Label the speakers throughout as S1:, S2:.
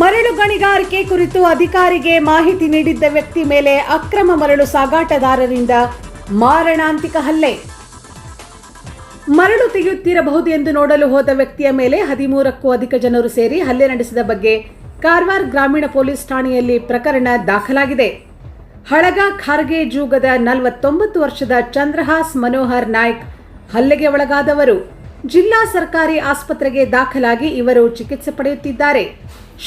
S1: ಮರಳು ಗಣಿಗಾರಿಕೆ ಕುರಿತು ಅಧಿಕಾರಿಗೆ ಮಾಹಿತಿ ನೀಡಿದ್ದ ವ್ಯಕ್ತಿ ಮೇಲೆ ಅಕ್ರಮ ಮರಳು ಸಾಗಾಟಗಾರರಿಂದ ಮಾರಣಾಂತಿಕ ಹಲ್ಲೆ. ಮರಳು ತೆಗೆಯುತ್ತಿರಬಹುದು ಎಂದು ನೋಡಲು ಹೋದ ವ್ಯಕ್ತಿಯ ಮೇಲೆ ಹದಿಮೂರಕ್ಕೂ ಅಧಿಕ ಜನರು ಸೇರಿ ಹಲ್ಲೆ ನಡೆಸಿದ ಬಗ್ಗೆ ಕಾರವಾರ ಗ್ರಾಮೀಣ ಪೊಲೀಸ್ ಠಾಣೆಯಲ್ಲಿ ಪ್ರಕರಣ ದಾಖಲಾಗಿದೆ. ಹಳಗ ಖಾರ್ಗೆ ಜೂಗದ ನಲವತ್ತೊಂಬತ್ತು ವರ್ಷದ ಚಂದ್ರಹಾಸ್ ಮನೋಹರ್ ನಾಯ್ಕ್ ಹಲ್ಲೆಗೆ ಒಳಗಾದವರು. ಜಿಲ್ಲಾ ಸರ್ಕಾರಿ ಆಸ್ಪತ್ರೆಗೆ ದಾಖಲಾಗಿ ಇವರು ಚಿಕಿತ್ಸೆ ಪಡೆಯುತ್ತಿದ್ದಾರೆ.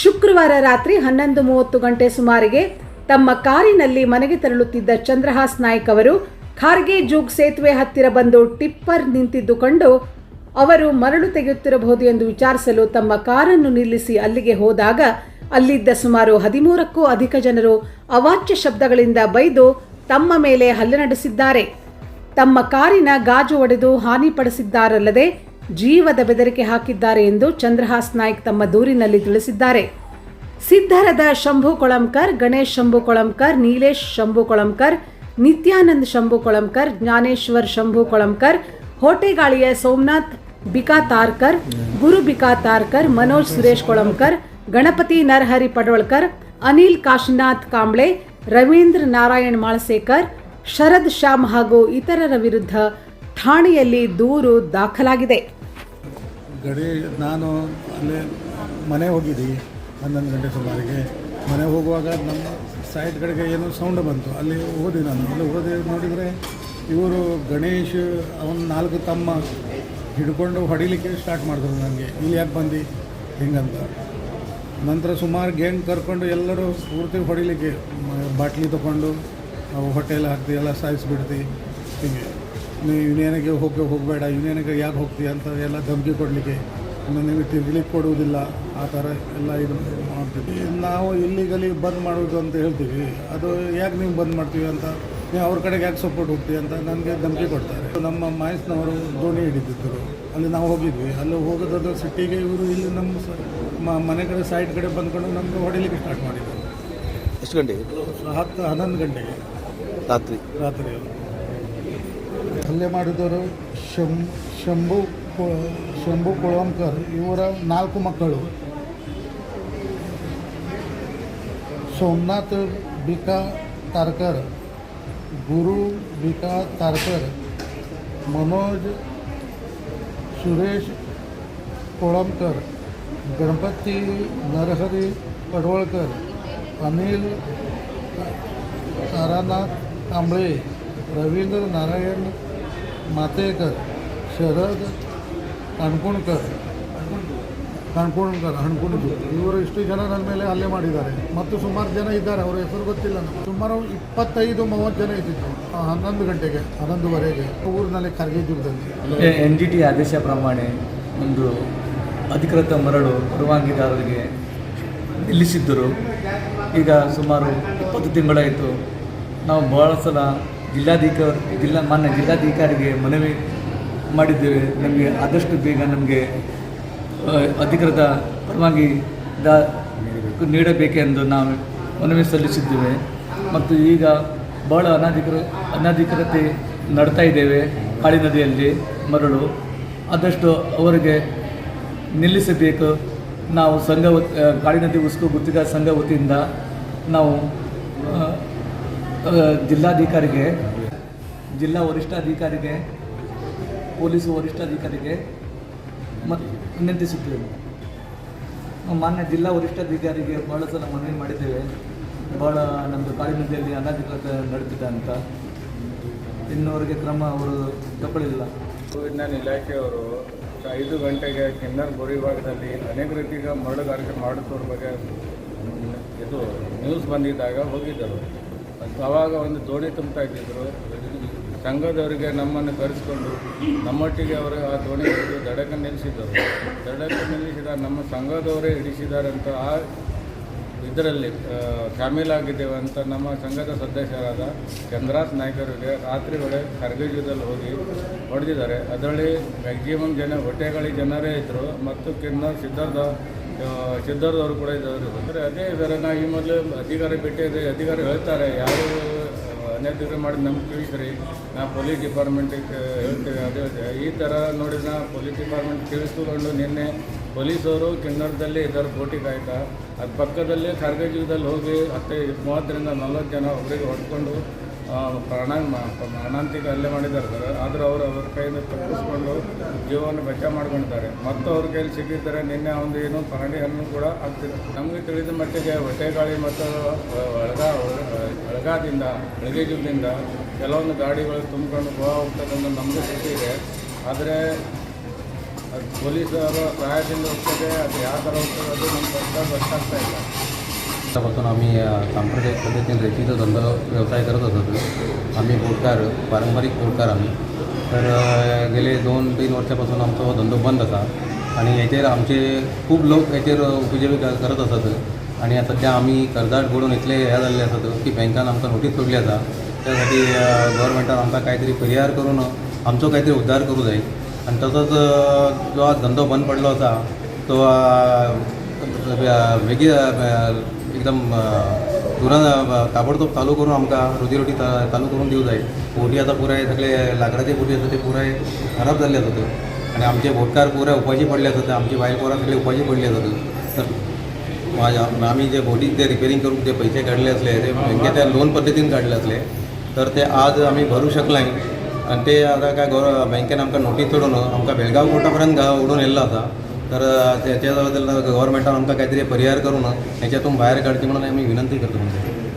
S1: ಶುಕ್ರವಾರ ರಾತ್ರಿ ಹನ್ನೊಂದು ಮೂವತ್ತು ಗಂಟೆ ಸುಮಾರಿಗೆ ತಮ್ಮ ಕಾರಿನಲ್ಲಿ ಮನೆಗೆ ತೆರಳುತ್ತಿದ್ದ ಚಂದ್ರಹಾಸ್ ನಾಯ್ಕ್ ಅವರು ಖಾರ್ಗೆ ಜೂಗ್ ಸೇತುವೆ ಹತ್ತಿರ ಬಂದು ಟಿಪ್ಪರ್ ನಿಂತಿದ್ದು ಕಂಡು ಅವರು ಮರಳು ತೆಗೆಯುತ್ತಿರಬಹುದು ಎಂದು ವಿಚಾರಿಸಲು ತಮ್ಮ ಕಾರನ್ನು ನಿಲ್ಲಿಸಿ ಅಲ್ಲಿಗೆ ಹೋದಾಗ ಅಲ್ಲಿದ್ದ ಸುಮಾರು ಹದಿಮೂರಕ್ಕೂ ಅಧಿಕ ಜನರು ಅವಾಚ್ಯ ಶಬ್ದಗಳಿಂದ ಬೈದು ತಮ್ಮ ಮೇಲೆ ಹಲ್ಲೆ ನಡೆಸಿದ್ದಾರೆ. ತಮ್ಮ ಕಾರಿನ ಗಾಜು ಒಡೆದು ಹಾನಿಪಡಿಸಿದ್ದಾರಲ್ಲದೆ ಜೀವದ ಬೆದರಿಕೆ ಹಾಕಿದ್ದಾರೆ ಎಂದು ಚಂದ್ರಹಾಸ್ ನಾಯ್ಕ್ ತಮ್ಮ ದೂರಿನಲ್ಲಿ ತಿಳಿಸಿದ್ದಾರೆ. ಸಿದ್ಧರದ ಶಂಭು ಕೊಳಂಕರ್ ಗಣೇಶ್ ಶಂಭು ಕೊಳಂಕರ್ ನೀಲೇಶ್ ಶಂಭು ಕೊಳಂಕರ್ ನಿತ್ಯಾನಂದ್ ಶಂಭು ಕೊಳಂಕರ್ ಜ್ಞಾನೇಶ್ವರ್ ಶಂಭು ಕೊಳಂಕರ್ ಹೋಟೆಗಾಳಿಯ ಸೋಮನಾಥ್ ಬಿಕಾ ತಾರ್ಕರ್ ಗುರು ಬಿಕಾ ತಾರ್ಕರ್ ಮನೋಜ್ ಸುರೇಶ್ ಕೊಳಂಕರ್ ಗಣಪತಿ ನರಹರಿ ಪಡವಳ್ಕರ್, ಅನಿಲ್ ಕಾಶಿನಾಥ್ ಕಾಂಬ್ಳೆ, ರವೀಂದ್ರ ನಾರಾಯಣ್ ಮಾಳಸೇಕರ್ ಶರದ್ ಶ್ಯಾಮ್ ಹಾಗೂ ಇತರರ ವಿರುದ್ಧ ಠಾಣೆಯಲ್ಲಿ ದೂರು ದಾಖಲಾಗಿದೆ.
S2: ಗಡಿ, ನಾನು ಅಲ್ಲೇ ಮನೆ ಹೋಗಿದ್ದೆ. ಹನ್ನೊಂದು ಗಂಟೆ ಸುಮಾರಿಗೆ. ಮನೆ ಹೋಗುವಾಗ ನಮ್ಮ ಸೈಡ್ ಕಡೆಗೆ ಏನೋ ಸೌಂಡ್ ಬಂತು. ಅಲ್ಲಿ ಹೋದೆ ನಾನು. ಅಲ್ಲಿ ಹೋದೆ ನೋಡಿದರೆ ಇವರು ಗಣೇಶ್, ಅವನ ನಾಲ್ಕು ತಮ್ಮ ಹಿಡ್ಕೊಂಡು ಹೊಡಿಲಿಕ್ಕೆ ಸ್ಟಾರ್ಟ್ ಮಾಡಿದ್ರು ನನಗೆ. ಇಲ್ಲಿ ಯಾಕೆ ಬಂದು? ಹಿಂಗಂತ. ನಂತರ ಸುಮಾರು ಗೇಮ್ ಕರ್ಕೊಂಡು ಎಲ್ಲರೂ ಪೂರ್ತಿ ಹೊಡಿಲಿಕ್ಕೆ ಬಾಟ್ಲಿ ತೊಗೊಂಡು ನಾವು ಹೊಟ್ಟೆಲ್ಲ ಹಾಕ್ತಿ ಎಲ್ಲ ಸಾಯಿಸ್ಬಿಡ್ತಿ ಹೀಗೆ. ನೀವು ಯೂನಿಯನಿಗೆ ಹೋಗಿ ಹೋಗಬೇಡ ಯೂನಿಯನಿಗೆ ಯಾಕೆ ಹೋಗ್ತಿ ಅಂತ ಎಲ್ಲ ಧಮಕಿ ಕೊಡಲಿಕ್ಕೆ. ಇನ್ನು ನೀವು ತಿರ್ಗಲಿಕ್ಕೆ ಕೊಡುವುದಿಲ್ಲ. ಆ ಥರ ಎಲ್ಲ ಇದು ಮಾಡ್ತೀವಿ. ನಾವು ಇಲ್ಲಿಗಲಿ ಬಂದ್ ಮಾಡೋದು ಅಂತ ಹೇಳ್ತೀವಿ. ಅದು ಯಾಕೆ ನೀವು ಬಂದ್ ಮಾಡ್ತೀವಿ ಅಂತ? ನೀವು ಅವ್ರ ಕಡೆಗೆ ಯಾಕೆ ಸಪೋರ್ಟ್ ಹೋಗ್ತೀವಿ ಅಂತ ನನಗೆ ಧಮಕಿ ಕೊಡ್ತಾರೆ. ನಮ್ಮ ಮಾಯಸ್ನವರು ದೋಣಿ ಹಿಡಿದಿದ್ದರು ಅಲ್ಲಿ ನಾವು ಹೋಗಿದ್ವಿ. ಅಲ್ಲಿ ಹೋಗೋದಾದ್ರೆ ಸಿಟ್ಟಿಗೆ ಇವರು ಇಲ್ಲಿ ನಮ್ಮ ಸ- ಮನೆ ಕಡೆ ಸೈಡ್ ಕಡೆ ಬಂದ್ಕೊಂಡು ನಮಗೆ ಹೊಡಿಲಿಕ್ಕೆ ಸ್ಟಾರ್ಟ್ ಮಾಡಿದರು.
S3: ಎಷ್ಟು ಗಂಟೆಗೆ?
S2: ಹತ್ತು ಹನ್ನೊಂದು ಗಂಟೆಗೆ.
S3: ರಾತ್ರಿ
S2: ರಾತ್ರಿ ಹಲ್ಲೆ ಮಾಡಿದವರು ಶಂ ಶಂಭು ಕೊ- ಶಂಭು ಕೊಳಂಕರ್ ಇವರ ನಾಲ್ಕು ಮಕ್ಕಳು ಸೋಮನಾಥ್ ಬಿಕಾ ತಾರ್ಕರ್ ಗುರು ಬಿಕಾ ತಾರ್ಕರ್ मनोज सुरेश कोळंबकर गणपती नरहरी पडवळकर अनिल तारानाथ कांबळे रवींद्र नारायण मातेकर ಶರದ್ ಕಣ್ಕುಣ್ಕರ್ ಕಣ್ಕುಣ್ಕರ್ ಹಣ್ಕುಣ್ಕರ್ ಇವರು ಇಷ್ಟು ಜನ ನನ್ನ ಮೇಲೆ ಹಲ್ಲೆ ಮಾಡಿದ್ದಾರೆ ಮತ್ತು ಸುಮಾರು ಜನ ಇದ್ದಾರೆ ಅವರ ಹೆಸರು ಗೊತ್ತಿಲ್ಲ ನಮ್ಗೆ. ಸುಮಾರು ಇಪ್ಪತ್ತೈದು ಮೂವತ್ತು ಜನ ಇದ್ದಿತ್ತು ಆ, ಹನ್ನೊಂದು ಗಂಟೆಗೆ ಹನ್ನೊಂದುವರೆಗೆ ಊರಿನಲ್ಲಿ ಖರ್ಗೆಜುರ್ದಲ್ಲಿ
S4: ಎನ್ ಜಿ ಟಿ ಆದೇಶ ಒಂದು ಅಧಿಕೃತ ಮರಳು ಪರವಾನಗಿದಾರರಿಗೆ ನಿಲ್ಲಿಸಿದ್ದರು ಈಗ ಸುಮಾರು ಇಪ್ಪತ್ತು ತಿಂಗಳಾಯಿತು ನಾವು ಭಾಳ ಸಲ ಜಿಲ್ಲಾಧಿಕಾರಿ ಜಿಲ್ಲಾ ಮಾನ್ಯ ಜಿಲ್ಲಾಧಿಕಾರಿಗೆ ಮನವಿ ಮಾಡಿದ್ದೇವೆ. ನಮಗೆ ಆದಷ್ಟು ಬೇಗ ನಮಗೆ ಅಧಿಕೃತ ಪರವಾಗಿ ದ, ನೀಡಬೇಕೆಂದು ನಾವು ಮನವಿ ಸಲ್ಲಿಸಿದ್ದೇವೆ. ಮತ್ತು ಈಗ ಭಾಳ ಅನಾಧಿಕೃ, ಅನಾಧಿಕೃತೆ ನಡ್ತಾ ಇದ್ದೇವೆ ಕಾಳಿ ನದಿಯಲ್ಲಿ ಮರಳು. ಆದಷ್ಟು ಅವರಿಗೆ ನಿಲ್ಲಿಸಬೇಕು. ನಾವು ಸಂಘ ಕಾಳಿ ನದಿ ಉಸ್ಕು ಗುತ್ತಿಗೆ ಸಂಘ ವತಿಯಿಂದ ನಾವು ಜಿಲ್ಲಾಧಿಕಾರಿಗೆ, ಜಿಲ್ಲಾ ವರಿಷ್ಠಾಧಿಕಾರಿಗೆ ಪೊಲೀಸ್ ವರಿಷ್ಠಾಧಿಕಾರಿಗೆ ಮತ್ತು ವಿನಂತಿಸುತ್ತೇವೆ ಮಾನ್ಯ ಜಿಲ್ಲಾ ವರಿಷ್ಠಾಧಿಕಾರಿಗೆ ಭಾಳ ಸಲ ಮನವಿ ಮಾಡಿದ್ದೇವೆ. ಭಾಳ ನಮ್ಮದು ಕಾಳಿನದಿಯಲ್ಲಿ ಅನಾಧಿಕೃತ ನಡೀತಿದೆ ಅಂತ. ಇನ್ನುವರೆಗೆ ಕ್ರಮ ಅವರು ತಗೊಳ್ಳಿಲ್ಲ.
S5: ವಿಜ್ಞಾನ ಇಲಾಖೆಯವರು ಐದು ಗಂಟೆಗೆ ಕಿನ್ನರ್ ಬೋರಿ ಭಾಗದಲ್ಲಿ ಅನೇಕ ರೀತಿಯ ಮರಳುಗಾರಿಕೆ ಮಾಡುತ್ತವ್ರ ಬಗ್ಗೆ ಇದು ನ್ಯೂಸ್ ಬಂದಿದ್ದಾಗ ಹೋಗಿದ್ದರು. ಅದು ಆವಾಗ ಒಂದು ದೋಣಿ ತುಂಬ್ತಾ ಇದ್ದಿದ್ರು. ಸಂಘದವರಿಗೆ ನಮ್ಮನ್ನು ಕರೆಸಿಕೊಂಡು ನಮ್ಮೊಟ್ಟಿಗೆ ಅವರು ಆ ದೋಣಿ ಹಿಡಿದು ದಡಕ್ಕೆ ನಿಲ್ಲಿಸಿದ್ದರು. ದಡಕ್ಕೆ ನಿಲ್ಲಿಸಿದ ನಮ್ಮ ಸಂಘದವರೇ ಹಿಡಿಸಿದ್ದಾರೆ ಅಂತ ಆ ಇದರಲ್ಲಿ ಶಾಮೀಲಾಗಿದ್ದೇವೆ ಅಂತ ನಮ್ಮ ಸಂಘದ ಸದಸ್ಯರಾದ ಚಂದ್ರಾಸ್ ನಾಯ್ಕರಿಗೆ ರಾತ್ರಿ ವೇಳೆ ಖರ್ಗೆಜದಲ್ಲಿ ಹೋಗಿ ಹೊಡೆದಿದ್ದಾರೆ. ಅದರಲ್ಲಿ ಮ್ಯಾಕ್ಸಿಮಮ್ ಜನ, ಹೊಟ್ಟೆಗಳಿ ಜನರೇ ಇದ್ದರು ಮತ್ತು ಕಿನ್ನ ಸಿದ್ಧಾರ್ಥ ಆ, ಸಿದ್ಧಾರ್ಥವರು ಕೂಡ ಇದ್ದಾರೆ. ಅಂದರೆ ಅದೇ ನಾ ಈ ಮೊದಲು ಅಧಿಕಾರಿ ಭೇಟಿಯಾದ ಅಧಿಕಾರಿ ಹೇಳ್ತಾರೆ ಯಾರು ಅನ್ಯಾಧಿಕಾರ ಮಾಡಿ ನಮ್ಗೆ ತಿಳಿಸ್ರಿ. ನಾ ಪೊಲೀಸ್ ಡಿಪಾರ್ಟ್ಮೆಂಟಿಗೆ ಹೇಳ್ತೀವಿ ಅದೇ ಈ ಥರ ನೋಡಿದ್ರೆ ಪೊಲೀಸ್ ಡಿಪಾರ್ಟ್ಮೆಂಟ್ ತಿಳಿಸ್ಕೊಂಡು ನಿನ್ನೆ ಪೊಲೀಸವರು ಕಿನ್ನರದಲ್ಲಿ ಇದ್ದಾರೆ ಬೋಟಿಗೆ ಆಯ್ತಾ ಅದು ಪಕ್ಕದಲ್ಲೇ ಖಾರ್ಗೆಜೀವದಲ್ಲಿ ಹೋಗಿ ಹತ್ತೆ ಮೂವತ್ತರಿಂದ ನಲ್ವತ್ತು ಜನ ಒಬ್ಬರಿಗೆ ಹೊಡ್ಕೊಂಡು ಪ್ರಾಣ ಪ್ರಾಣಾಂತಿಕ ಅಲ್ಲೇ ಮಾಡಿದ್ದಾರೆ ಸರ್. ಆದರೂ ಅವರು ಅವ್ರ ಕೈಯಿಂದ ತಪ್ಪಿಸ್ಕೊಂಡು ಜೀವವನ್ನು ಬಚಾವ್ ಮಾಡ್ಕೊಂಡಿದ್ದಾರೆ. ಮತ್ತು ಅವ್ರ ಕೈಯಲ್ಲಿ ಸಿಕ್ಕಿದ್ದಾರೆ ನಿನ್ನೆ ಒಂದು ಏನು ಹಣ್ಣು ಕೂಡ ಆಗ್ತಿದೆ ನಮಗೆ ತಿಳಿದ ಮಟ್ಟಿಗೆ ಹೊಟ್ಟೆಗಾಳಿ ಮತ್ತು ಒಳಗ ಒಳಗಾದಿಂದ ಬೆಳಗ್ಗೆಜೂದಿಂದ ಕೆಲವೊಂದು ಗಾಡಿಗಳು ತುಂಬಿಕೊಂಡು ಗೋವಾ ಹೋಗ್ತದಂತ ನಮಗೆ ಸಿಕ್ಕಿದೆ ಆದರೆ ಅದು ಪೊಲೀಸರ ಸಹಾಯದಿಂದ ಹೋಗ್ತದೆ, ಅದು ಯಾವ ಥರ ಹೋಗ್ತದೆ ಅದು ನಮ್ಮ ಗೊತ್ತಾಗ ಗೊತ್ತಾಗ್ತಾ ಇಲ್ಲ.
S6: त्यापासून आम्ही सांप्रदायिक पद्धतीने रेतीचा धंदा व्यवसाय करत होतो आम्ही बोटकार पारंपरिक बोटकार आम्ही. तर गेले दोन तीन वर्षापासून आमचा हो धंदो बंद असा आणि याचेर आमचे खूप लोक याचेर उपजीविका करत असत. आणि सध्या आम्ही कर्जाट घडून इतले ह्या जाल्ले असत की बँकान आमकां नोटीस सोडली आसा त्यासाठी गव्हर्मेंटान आमकां काहीतरी परिहार करून आमचो काहीतरी उद्धार करू जाय आणि तसंच जो आज धंदो बंद पडलो असा तो वेगळी एकदम अ, ताबडतोब चालू करून आमकां रोजीरोटी रोटी चालू करून दिवं जाय बोटी आतां पुराय सगळे लाकडाचे बोटी आसा ते पुराय खराब जाल्ले आसात आणि आमचे बोटकार पुराय उपाशी पडले आसात आमची बायल पोरां सगळे उपाशी पडली आसात तर माझ्या आम्ही जे बोटी ते रिपेरिंग करून जे पैसे काढले असले ते बँकेच्या लोन पद्धतीने काढले असले तर ते आज आम्ही भरू शकलाय. आणि ते आता काय गौर बँकेन आमकां नोटीस सोडून आमकां बेळगाव कोर्टापर्यंत उडून येयल्लो आसा तर त्याच्या बद्दल गव्हर्मेंटान आमकां काहीतरी परिहार करून ह्याच्यातून बाहेर काढची म्हणून आम्ही विनंती करतो म्हणजे